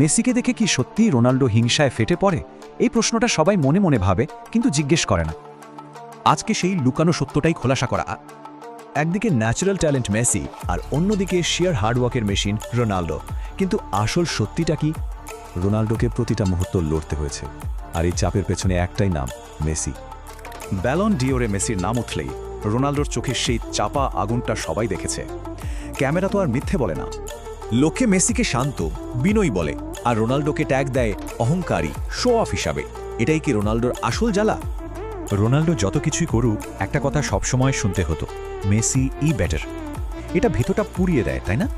মেসিকে দেখে কি সত্যিই রোনাল্ডো হিংসায় ফেটে পড়ে? এই প্রশ্নটা সবাই মনে মনে ভাবে, কিন্তু জিজ্ঞেস করে না। আজকে সেই লুকানো সত্যটাই খোলাসা করা। একদিকে ন্যাচারাল ট্যালেন্ট মেসি, আর অন্যদিকে শিয়ার হার্ডওয়ার্কের মেশিন রোনাল্ডো। কিন্তু আসল সত্যিটা কি? রোনাল্ডোকে প্রতিটা মুহূর্ত লড়তে হয়েছে, আর এই চাপের পেছনে একটাই নাম, মেসি। ব্যালন ডিওরে মেসির নাম উঠলেই রোনাল্ডোর চোখে সেই চাপা আগুনটা সবাই দেখেছে। ক্যামেরা তো আর মিথ্যে বলে না। লোকে মেসিকে শান্ত, বিনয়ী বলে, আর রোনাল্ডোকে ট্যাগ দেয় অহংকারী শো অফ হিসাবে। এটাই কি রোনাল্ডোর আসল জ্বালা? রোনাল্ডো যত কিছুই করুক, একটা কথা সবসময় শুনতে হতো, মেসি ই বেটার এটা ভেতরটা পুড়িয়ে দেয়, তাই না?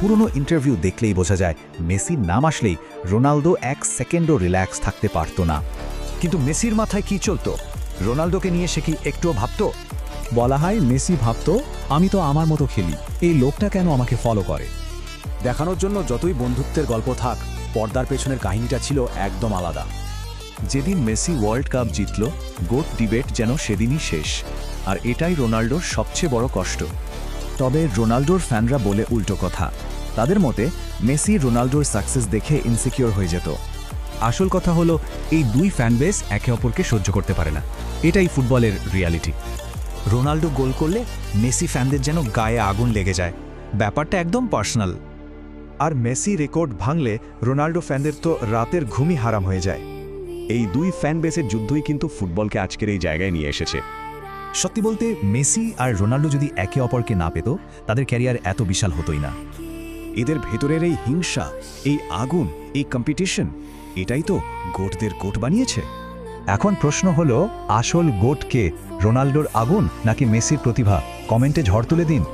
পুরনো ইন্টারভিউ দেখলেই বোঝা যায় মেসির নাম আসলেই রোনালদো এক সেকেন্ডও রিল্যাক্স থাকতে পারতো না। কিন্তু মেসির মাথায় কি চলতো? রোনালদোকে নিয়ে সে কি একটুও ভাবতো? বলা হয়, মেসি ভাবতো, আমি তো আমার মতো খেলি। এই লোকটা কেন আমাকে ফলো করে? দেখানোর জন্য যতই বন্ধুত্বের গল্প থাক, পর্দার পেছনের কাহিনীটা ছিল একদম আলাদা। যেদিন মেসি ওয়ার্ল্ড কাপ জিতল, গোট ডিবেট যেন সেদিনই শেষ। আর এটাই রোনাল্ডোর সবচেয়ে বড় কষ্ট। তবে রোনাল্ডোর ফ্যানরা বলে উল্টো কথা। তাদের মতে, মেসি রোনাল্ডোর সাকসেস দেখে ইনসিকিওর হয়ে যেত। আসল কথা হলো, এই দুই ফ্যানবেস একে অপরকে সহ্য করতে পারে না। এটাই ফুটবলের রিয়ালিটি রোনাল্ডো গোল করলে, মেসি ফ্যানদের যেন গায়ে আগুন লেগে যায়। ব্যাপারটা একদম পার্সোনাল। আর মেসি রেকর্ড ভাঙলে রোনাল্ডো ফ্যানদের তো রাতের ঘুমই হারাম হয়ে যায়। এই দুই ফ্যান বেসের যুদ্ধই কিন্তু ফুটবলকে আজকের এই জায়গায় নিয়ে এসেছে। সত্যি বলতে, মেসি আর রোনাল্ডো যদি একে অপরকে না পেত, তাদের ক্যারিয়ার এত বিশাল হতোই না। এদের ভেতরের এই হিংসা, এই আগুন, এই কম্পিটিশন এটাই তো গোটদের গোট বানিয়েছে। এখন প্রশ্ন হলো, আসল গোটকে রোনাল্ডোর আগুন নাকি মেসির প্রতিভা? কমেন্টে ঝড় তুলে দিন।